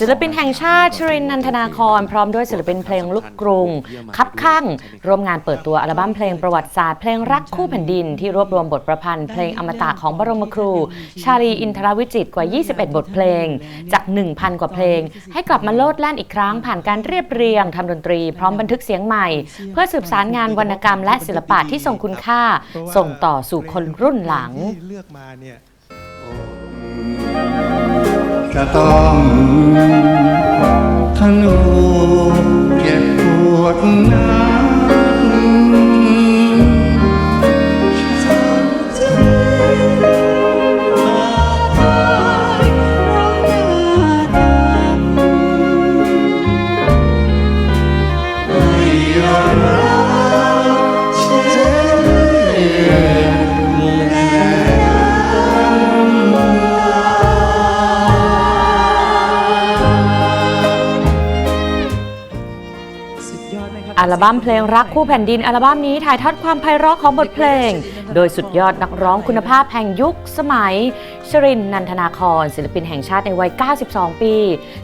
ศิลปินแห่งชาติชรินทร์นันทนาครพร้อมด้วยศิลปินเพลงลูกกรุง คับข้างร่วมงานเปิดตัวอัลบั้มเพลงประวัติศาสตร์เพลงรักคู่แผ่นดินที่รวบรวมบทประพันธ์เพลงอมตะของบรมครู ชาลีอินทรวิจิตรกว่า 21 บทเพลง จาก 1,000 กว่าเพลง ให้กลับมาโลดแล่นอีกครั้ง ผ่านการเรียบเรียงทำดนตรี พร้อมบันทึกเสียงใหม่ เพื่อสืบสารงานวรรณกรรมและศิลปะที่ทรงคุณค่า ส่งต่อสู่คนรุ่นหลังที่เลือกมาเนี่ย จะต้อง อัลบั้มเพลงรักคู่แผ่นดินอัลบั้มนี้ถ่ายทอดความไพเราะของบทเพลง โดยสุดยอดนักร้องคุณภาพแห่งยุคสมัย ชรินนันทนาคร ศิลปินแห่งชาติในวัย 92 ปี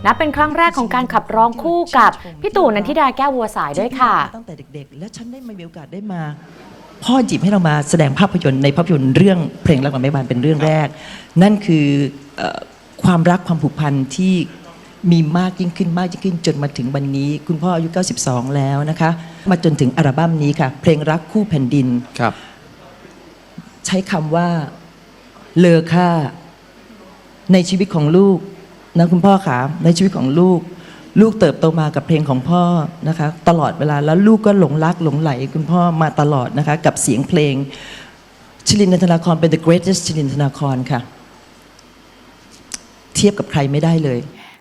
นับเป็นครั้งแรกของการขับร้องคู่กับพี่ตู่นันทิดาแก้ววัวสายด้วยค่ะ ตั้งแต่เด็กๆ และฉันได้มีโอกาสได้มา พ่อจีบให้เรามาแสดงภาพยนตร์ในภาพยนตร์เรื่องเพลงรักหลังไม่บานเป็นเรื่องแรก นั่นคือความรักความผูกพันที่ มีมากยิ่งขึ้นมากยิ่งขึ้นจนมาถึงวันนี้ คุณพ่ออายุ 92 แล้วนะคะ มาจนถึงอัลบั้มนี้ค่ะ เพลงรักคู่แผ่นดิน ครับ ใช้คำว่าเลอค่า ในชีวิตของลูกนะคุณพ่อขาในชีวิตของลูก ลูกเติบโตมากับเพลงของพ่อนะคะ ตลอดเวลาแล้วลูกก็หลงรักหลงไหล คุณพ่อมาตลอดนะคะ กับเสียงเพลงชลินนันทนาครเป็น the greatest ชลินนันทนาครค่ะ เทียบกับใครไม่ได้เลย